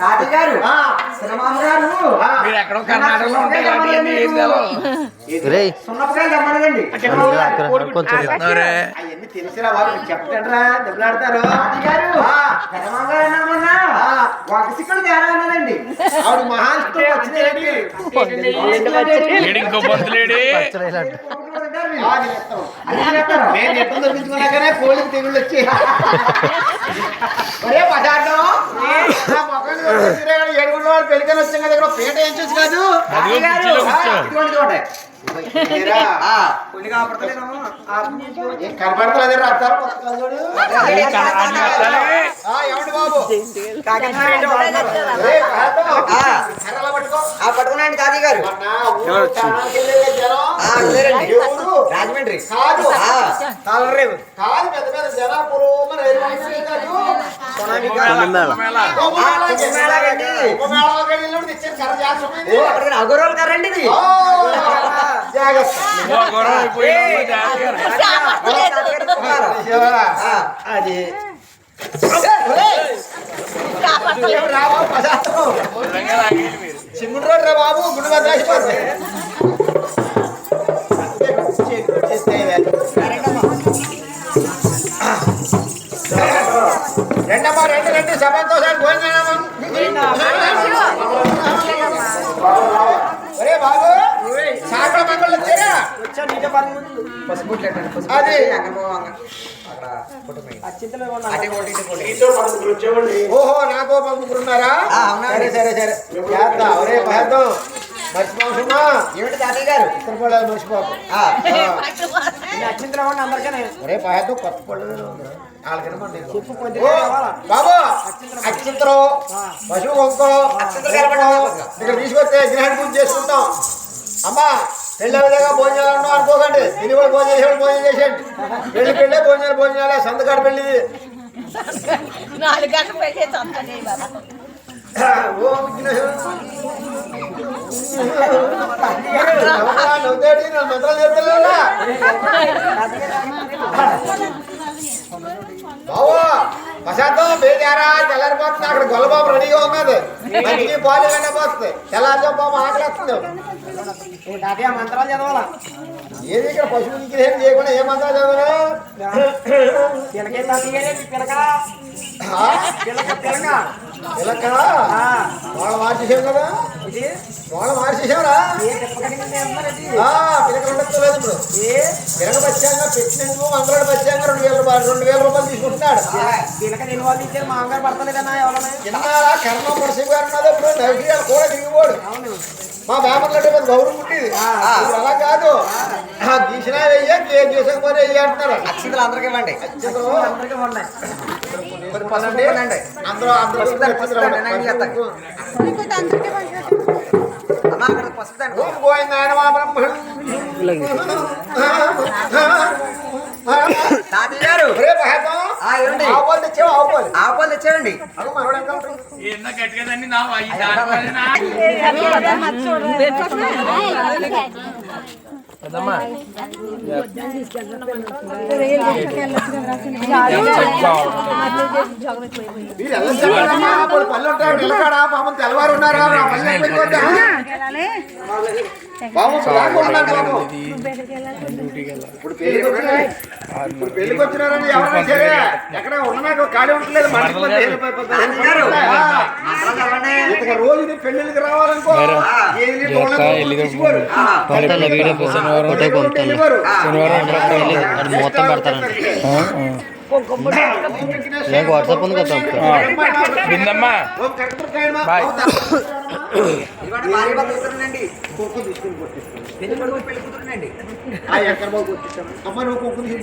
తాతయ్య గారు మీరు ఎక్కడో కర్ణాటకలో సున్నపకాయలు తెమ్మనదండి. అవన్నీ తెలుసురా దెబ్బలాడతారు ఒక ఆవిడ ఇంకో పంతులేడి నేను ఎప్పుడు దొరికించుకున్నాకనే కోళ్ళకి తెగుళ్ళు వచ్చి. ఒరే పదార్థం. వాళ్ళు పెళ్ళికని వచ్చాం కదా ఇక్కడ పీట ఏం చూసి కాదు? పుస్తకాలు చూడు. వస్తాలే. ఆ, ఏమండి బాబు? ఆ పట్టుకున్నాండి తాతయ్య గారు? రాజమండ్రి. కాదు. పెద్ద పెద్ద అగోరోలు కరండి ఇది. అది. ఏం రా బాబు, పదార్థం. చిమ్ముడు రోడ్డు రా బాబు గుడి భద్రాసిపోతుంది రెండమ్మా రెండు రెండు సభంతోసారి భోజనం అది. ఓహో నాకో పంపుకున్నారా. సరే సరే సరే. చేద్దా ఒరే పహద్దాం మర్చిపోతున్నా ఏమిటి తాతయ్య గారు? ఇతర పడాలి మర్చిపోకు. ఆ, ఒరే పహద్దాం కొత్త పళ్ళు వాళ్ళకైనా బాబు అక్షింతలు పశువు వంకో అక్షింతలు కలపండి, కలపండి. ఇక్కడ తీసుకొస్తే గ్రహణ పూజ చేసుకుంటాం. అమ్మా పెళ్ళి విధంగా భోజనాలు అనుకోకండి. ఇది కూడా భోజనం చేసేవాడు భోజనం చేసేయండి. పెళ్ళి పెళ్ళే భోజనాలు భోజనాలే. సంతకాడు నవ్వుతాడు, నా మంత్రాలు చేస్తలేనా? బావో ప్రశాంతం బేజారా తెల్లారిపోతుంది. అక్కడ గొల్లబాబు రెడీగా ఉన్నది మంచి పాలు కంటే పోతుంది తెల్లారి బాబు ఆకలి వస్తుంది. తాతయ్య మంత్రాలు చదవాలా? ఏది ఇక్కడ పశువు విగ్రహం చేయకుండా ఏ మంత్రాలు చదవరు పిలకే. పిలక వాళ్ళ మార్చేసాం కదా? వాళ్ళ మార్చేసావురా ఏ తిప్పకడిగింది అన్నారండి ఆ, పిలక ఉండట్లేదు ఇప్పుడు ఏ పిలక బచ్చాంగా పెట్టినందుకు వందల బచ్చాంగా రెండు వేల రూపాయలు రెండు వేల రూపాయలు తీసుకుంటున్నాడు పిలక నేను వాళ్ళు ఇచ్చారు మా అంగారు పడతలేదన్నా చిన్నారా కర్మ మురసి గారు ఉన్నది ఇప్పుడు కూడా తిరిగిపోడు మా వేమర్లంటే పెద్ద గౌరవం పుట్టింది అలా కాదు ఆ, గీసినా వెయ్య గే గీసకపోతే వెయ్యి అంటున్నారు అక్షింతలు అందరికి ఇవ్వండి అక్షంతలు అందరికి ఉన్నాయి. అందరూ అందరూ దండ, ఓం గోవిందాయ నమః బ్రహ్మణ్. తాతయ్య గారు ఒరే మహేతం, ఆ, ఏమండి? ఆవు పాలు తెచ్చావా ఆవు పాలు ఆపాలు తెచ్చారండి అగో మనోడు ఎంత ఉంటాడు? ఎన్న గట్టిగా తన్ని నా ఈ దానిపైన పెద్దమ్మా మీరు వెళ్ళొచ్చారమ్మా, వాళ్ళు పళ్ళు ఉంటారు నిలకాడా పాపం తెల్లవారు ఉన్నారా. ఇప్పుడు పెళ్ళికి వచ్చినారు. ఇప్పుడు పెళ్ళికి వచ్చినారని ఎవరైనా సరే ఎక్కడ ఉన్నాక ఖాళీ ఉండలేదు మనకి రోజు పెళ్ళిళ్ళకి రావాలనుకో. ఏది వీడియో శనివారం శనివారం అది మొత్తం పెడతానండి నాకు వాట్సాప్ ఉంది కదా విందమ్మా బాయ్. ఆ ఎక్కడ బాబు అమ్మ నువ్వు